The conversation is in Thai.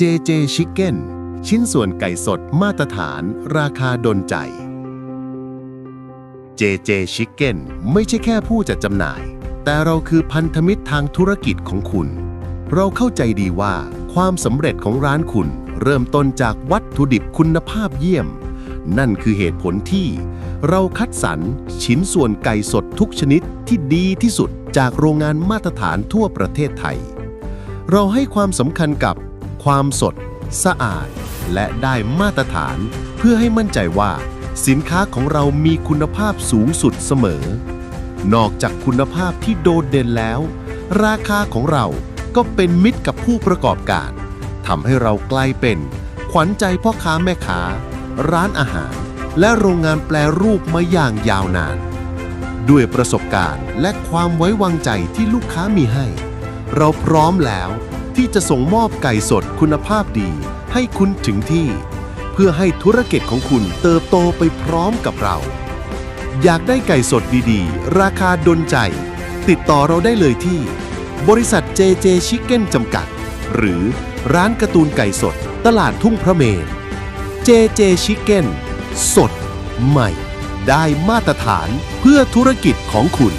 JJ Chicken ชิ้นส่วนไก่สดมาตรฐานราคาดนใจ JJ Chicken ไม่ใช่แค่ผู้จัดจำหน่าย แต่เราคือพันธมิตรทางธุรกิจของคุณ เราเข้าใจดีว่าความสำเร็จของร้านคุณ เริ่มต้นจากวัตถุดิบคุณภาพเยี่ยม นั่นคือเหตุผลที่ เราคัดสรรชิ้นส่วนไก่สดทุกชนิดที่ดีที่สุดจากโรงงานมาตรฐานทั่วประเทศไทย เราให้ความสำคัญกับ ความสด สะอาด และได้มาตรฐาน เพื่อให้มั่นใจว่า สินค้าของเรามีคุณภาพสูงสุดเสมอ นอกจากคุณภาพที่โดดเด่นแล้ว ราคาของเราก็เป็นมิตรกับผู้ประกอบการทำให้เรากลายเป็น ขวัญใจพ่อค้าแม่ค้า ร้านอาหาร และโรงงานแปลรูปมาอย่างยาวนาน ด้วยประสบการณ์และความไว้วางใจที่ลูกค้ามีให้ เราพร้อมแล้ว ที่จะส่งมอบไก่สดคุณภาพดี ให้คุณถึงที่ เพื่อให้ธุรกิจของคุณเติบโตไปพร้อมกับเรา อยากได้ไก่สดดีๆ ราคาดนใจ ติดต่อเราได้เลยที่ บริษัท JJ Chicken จำกัด หรือร้านการ์ตูนไก่สด ตลาดทุ่งพระเมน JJ Chicken สด ใหม่ ได้มาตรฐานเพื่อธุรกิจของคุณ